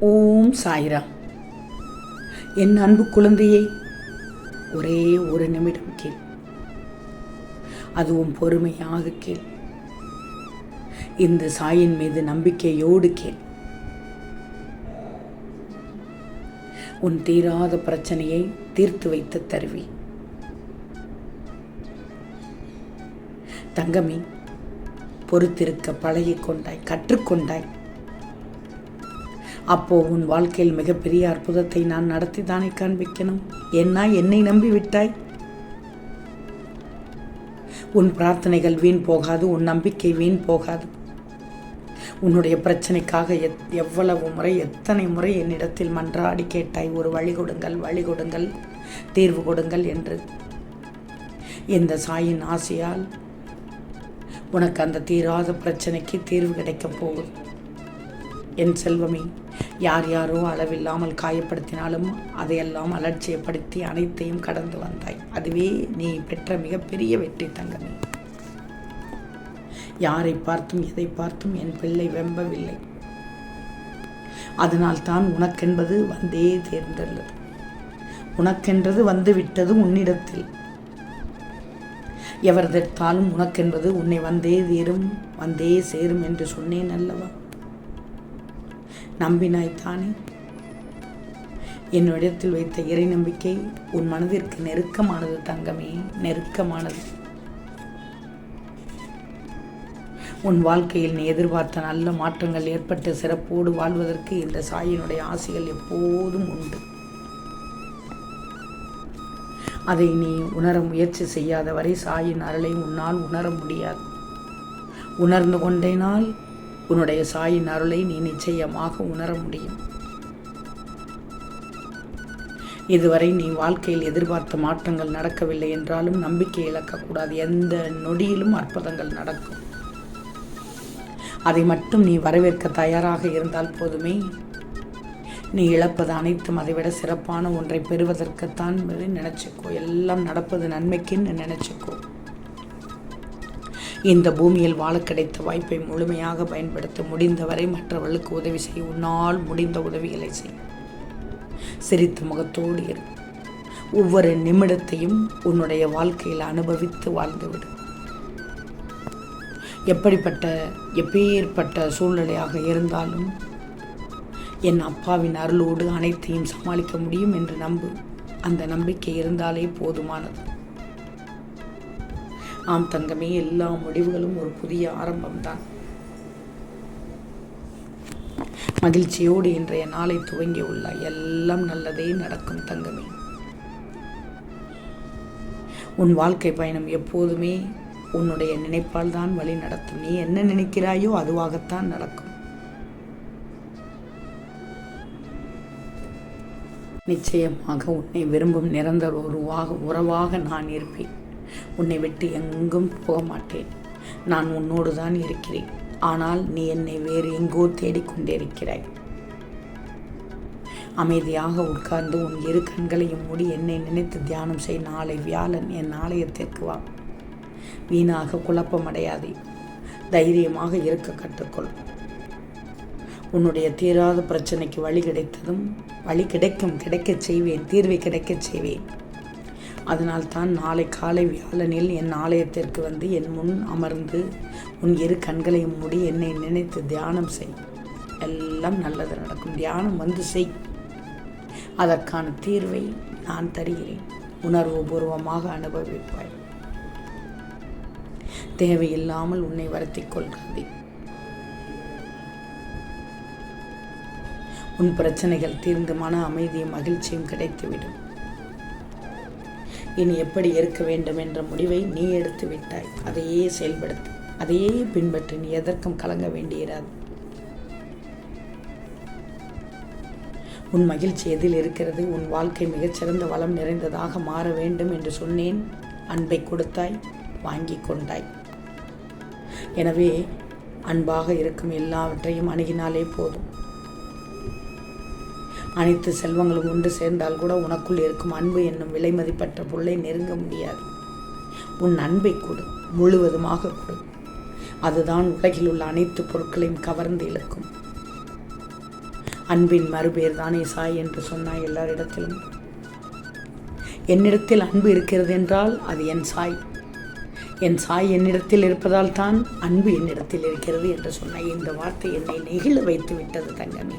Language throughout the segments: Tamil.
ஓம் சாய்ராம் என் அன்பு குழந்தையே ஒரே ஒரு நிமிடம் கேள். அதுவும் பொறுமையாக கேள். இந்த சாயின் மீது நம்பிக்கையோடு கேள். உன் தீராத பிரச்சனையை தீர்த்து வைத்து தருவி. தங்கமே பொறுத்திருக்க பழகிக்கொண்டாய் கற்றுக்கொண்டாய். அப்போ உன் வாழ்க்கையில் மிகப்பெரிய அற்புதத்தை நான் நடத்தி தானே காண்பிக்கணும்? என்ன என்னை நம்பி விட்டாய் உன் பிரார்த்தனைகள் வீண் போகாது உன் நம்பிக்கை வீண் போகாது. உன்னுடைய பிரச்சனைக்காக எத் எவ்வளவு முறை எத்தனை முறை என்னிடத்தில் மன்றாடி கேட்டாய் ஒரு வழி கொடுங்கள் வழி கொடுங்கள் தீர்வு கொடுங்கள் என்று. இந்த சாயின் ஆசையால் உனக்கு அந்த தீராத பிரச்சனைக்கு தீர்வு கிடைக்கப் போகுது. என் செல்வமே யார் யாரோ அளவில்லாமல் காயப்படுத்தினாலும் அதையெல்லாம் அலட்சியப்படுத்தி அனைத்தையும் கடந்து வந்தாய். அதுவே நீ பெற்ற மிகப்பெரிய வெற்றி தங்கமே. யாரை பார்த்தும் எதை பார்த்தும் என் பிள்ளை வெம்பவில்லை. அதனால் தான் உனக்கென்பது வந்தே தேர்ந்துள்ளது உனக்கென்றது வந்து விட்டது உன்னிடத்தில். எவரதெடுத்தாலும் உனக்கென்பது உன்னை வந்தே தீரும் வந்தே சேரும் என்று சொன்னேன் அல்லவா? நம்பினாய்த்தானே? என்னிடத்தில் வைத்த இறை நம்பிக்கை உன் மனதிற்கு நெருக்கமானது தங்கமே நெருக்கமானது. உன் வாழ்க்கையில் நீ எதிர்பார்த்த நல்ல மாற்றங்கள் ஏற்பட்டு சிறப்போடு வாழ்வதற்கு இந்த சாயினுடைய ஆசைகள் எப்போதும் உண்டு. அதை நீ உணர முயற்சி செய்யாத வரை சாயின் அருளை உன்னால் உணர முடியாது. உணர்ந்து கொண்டேனால் உன்னுடைய சாயின் அருளை நீ நிச்சயமாக உணர முடியும். இதுவரை நீ வாழ்க்கையில் எதிர்பார்த்த மாற்றங்கள் நடக்கவில்லை என்றாலும் நம்பிக்கை இழக்கக்கூடாது. எந்த நொடியிலும் அற்புதங்கள் நடக்கும். அதை மட்டும் நீ வரவேற்க தயாராக இருந்தால் போதுமே. நீ இழப்பது அனைத்தும் அதைவிட சிறப்பான ஒன்றை பெறுவதற்குத்தான் நினச்சிக்கோ. எல்லாம் நடப்பது நன்மைக்குன்னு நினச்சிக்கோ. இந்த பூமியில் வாழ கிடைத்த வாய்ப்பை முழுமையாக பயன்படுத்த முடிந்தவரை மற்றவர்களுக்கு உதவி செய். உன்னால் முடிந்த உதவிகளை செய். சிரித்த முகத்தோடு இரு. ஒவ்வொரு நிமிடத்தையும் உன்னுடைய வாழ்க்கையில் அனுபவித்து வாழ்ந்துவிடு எப்படிப்பட்ட எப்பேற்பட்ட சூழ்நிலையாக இருந்தாலும் என் அப்பாவின் அருளோடு அனைத்தையும் சமாளிக்க முடியும் என்று நம்பு. அந்த நம்பிக்கை இருந்தாலே போதுமானது. ஆம் தங்கமே எல்லா முடிவுகளும் ஒரு புதிய ஆரம்பம்தான். மகிழ்ச்சியோடு இன்றைய நாளை துவங்கி உள்ளாய் எல்லாம் நல்லதே நடக்கும் தங்கமே. உன் வாழ்க்கை பயணம் எப்போதுமே உன்னுடைய நினைப்பால் தான் வழி நடத்தும். நீ என்ன நினைக்கிறாயோ அதுவாகத்தான் நடக்கும். நிச்சயமாக உன்னை விரும்பும் நிரந்தர உருவாக உறவாக நான் இருப்பேன். உன்னை விட்டு எங்கும் போக மாட்டேன். நான் உன்னோடு தான் இருக்கிறேன். ஆனால் நீ என்னை வேறு எங்கோ தேடிக்கொண்டிருக்கிறாய் அமைதியாக உட்கார்ந்து உன் இரு கண்களையும் மூடி என்னை நினைத்து தியானம் செய். நாளை வியாழன் என் ஆலயத்திற்கு வா. வீணாக குழப்பமடையாதே. தைரியமாக இருக்க கற்றுக்கொள். உன்னுடைய தீராத பிரச்சனைக்கு வழி கிடைத்ததும் வழி கிடைக்கும் கிடைக்கச் செய்வேன் தீர்வை கிடைக்கச் செய்வேன். அதனால் தான் நாளை காலை வியாழனில் என் ஆலயத்திற்கு வந்து என் முன் அமர்ந்து உன் இரு கண்களையும் மூடி என்னை நினைத்து தியானம் செய். எல்லாம் நல்லது நடக்கும். தியானம் வந்து செய். அதற்கான தீர்வை நான் தருகிறேன். உணர்வு பூர்வமாக அனுபவிப்பாய். தேவையில்லாமல் உன்னை வருத்தி கொள்காதே உன் பிரச்சனைகள் தீர்ந்து மன அமைதியும் மகிழ்ச்சியும் கிடைத்துவிடும். இனி எப்படி இருக்க வேண்டும் என்ற முடிவை நீ எடுத்து விட்டாய். அதையே செயல்படுத்து. அதையே பின்பற்றி. நீ எதற்கும் கலங்க வேண்டியிராது. உன் மகிழ்ச்சி எதில் இருக்கிறது? உன் வாழ்க்கை மிகச்சிறந்த வளம் நிறைந்ததாக மாற வேண்டும் என்று சொன்னேன். அன்பை கொடுத்தாய் வாங்கி கொண்டாய். எனவே அன்பாக இருக்கும் எல்லாவற்றையும் அணுகினாலே போதும். அனைத்து செல்வங்களும் ஒன்று சேர்ந்தால் கூட உனக்குள் இருக்கும் அன்பு என்னும் விலை மதிப்பற்ற பொருளை நெருங்க முடியாது. உன் அன்பை கொடு முழுவதுமாக கொடு. அதுதான் உலகில் உள்ள அனைத்து பொருட்களையும் கவர்ந்து இழுக்கும். அன்பின் மறுபேர் தானே சாய் என்று சொன்னாய் எல்லாரிடத்திலும் என்னிடத்தில் அன்பு இருக்கிறது என்றால் அது என் சாய். என் சாய் என்னிடத்தில் இருப்பதால் தான் அன்பு என்னிடத்தில் இருக்கிறது என்று சொன்ன இந்த வார்த்தை என்னை நெகிழ வைத்து விட்டது தங்கமே.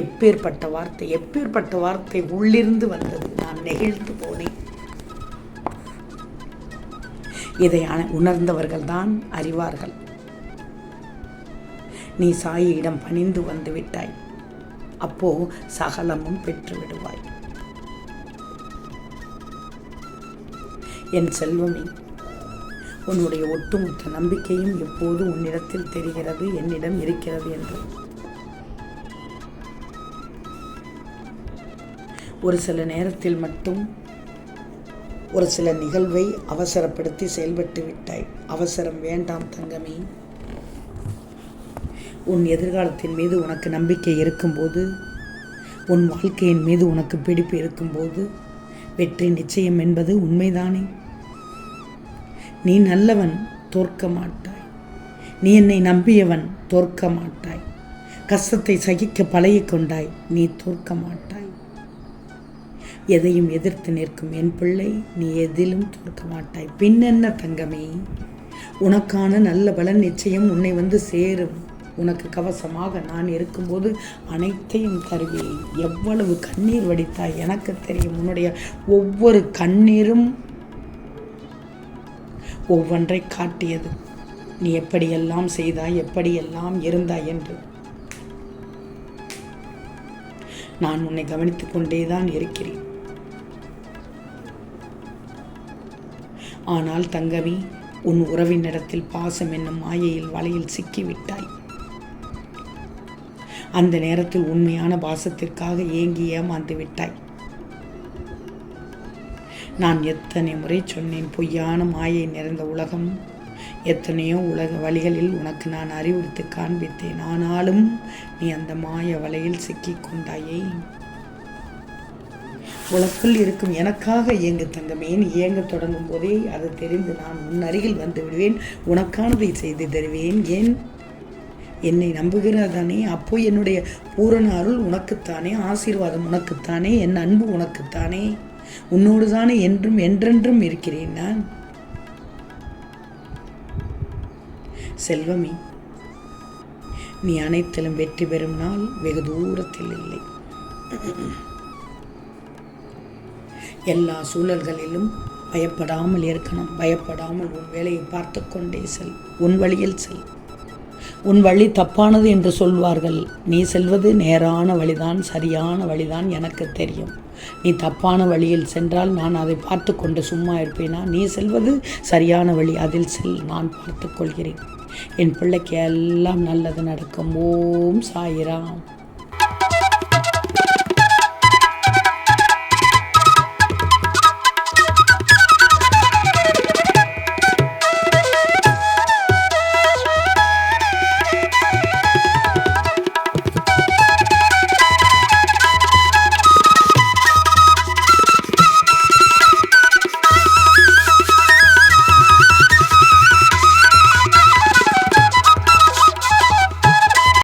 எப்பேற்பட்ட வார்த்தை எப்பேற்பட்ட வார்த்தை உள்ளிருந்து வந்தது. நான் நெகிழ்ந்து போனேன். இதை உணர்ந்தவர்கள் தான் அறிவார்கள். நீ சாயியிடம் பணிந்து வந்து விட்டாய். அப்போ சகலமும் பெற்று விடுவாய். என் செல்வமே உன்னுடைய ஒட்டுமொத்த நம்பிக்கையும் எப்போது உன்னிடத்தில் தெரிகிறது? என்னிடம் இருக்கிறது என்று. ஒரு சில நேரத்தில் மட்டும் ஒரு சில நிகழ்வை அவசரப்படுத்தி செயல்பட்டு விட்டாய். அவசரம் வேண்டாம் தங்கமே. உன் எதிர்காலத்தின் மீது உனக்கு நம்பிக்கை இருக்கும்போது உன் வாழ்க்கையின் மீது உனக்கு பிடிப்பு இருக்கும்போது வெற்றி நிச்சயம் என்பது உண்மைதானே? நீ நல்லவன் தோற்க மாட்டாய். நீ என்னை நம்பியவன் தோற்க மாட்டாய். கஷ்டத்தை சகிக்க பழகிக்கொண்டாய். நீ தோற்க மாட்டாய். எதையும் எதிர்த்து நிற்கும் என் பிள்ளை நீ எதிலும் தோற்க மாட்டாய். பின்னென்ன தங்கமே? உனக்கான நல்ல பலன் நிச்சயம் உன்னை வந்து சேரும். உனக்கு கவசமாக நான் இருக்கும்போது அனைத்தையும் தருவேன். எவ்வளவு கண்ணீர் வடித்தாய் எனக்கு தெரியும். உன்னுடைய ஒவ்வொரு கண்ணீரும் ஒவ்வொன்றை காட்டியது. நீ எப்படியெல்லாம் செய்தாய் எப்படியெல்லாம் இருந்தாய் என்று. நான் உன்னை கவனித்துக் கொண்டேதான் இருக்கிறேன். ஆனால் தங்கவி உன் உறவினிடத்தில் பாசம் என்னும் மாயையில் வலையில் சிக்கிவிட்டாய். அந்த நேரத்தில் உண்மையான பாசத்திற்காக ஏங்கி ஏமாந்து விட்டாய். நான் எத்தனை முறை சொன்னேன் பொய்யான மாயை நிறைந்த உலகம். எத்தனையோ உலக வழிகளில் உனக்கு நான் அறிவுறுத்து காண்பித்தேன். ஆனாலும் நீ அந்த மாய வலையில் சிக்கிக் கொண்டாயே. உனக்குள் இருக்கும். எனக்காக இயங்கு தங்கமே இயங்க தொடங்கும் போதே அது தெரிந்து நான் உன் அருகில் வந்து விடுவேன். உனக்கானதை செய்து தருவேன். ஏன்? என்னை நம்புகிறதானே? அப்போ என்னுடைய பூரண அருள் உனக்குத்தானே? ஆசீர்வாதம் உனக்குத்தானே? என் அன்பு உனக்குத்தானே? உன்னோடு தானே என்றும் என்றென்றும் இருக்கிறேன் நான். செல்வமே நீ அனைத்திலும் வெற்றி பெறும் நாள் வெகு தூரத்தில் இல்லை. எல்லா சூழல்களிலும் பயப்படாமல் இருக்கணும். பயப்படாமல் உன் வேலையை பார்த்து கொண்டே செல். உன் வழியில் செல். உன் வழி தப்பானது என்று சொல்வார்கள். நீ செல்வது நேரான வழிதான் சரியான வழிதான் எனக்கு தெரியும். நீ தப்பான வழியில் சென்றால் நான் அதை பார்த்து கொண்டு சும்மா இருப்பேனா? நீ செல்வது சரியான வழி அதில் செல். நான் பார்த்து கொள்கிறேன். என் பிள்ளைக்கு எல்லாம் நல்லது நடக்கும். ஓம் சாயிராம்.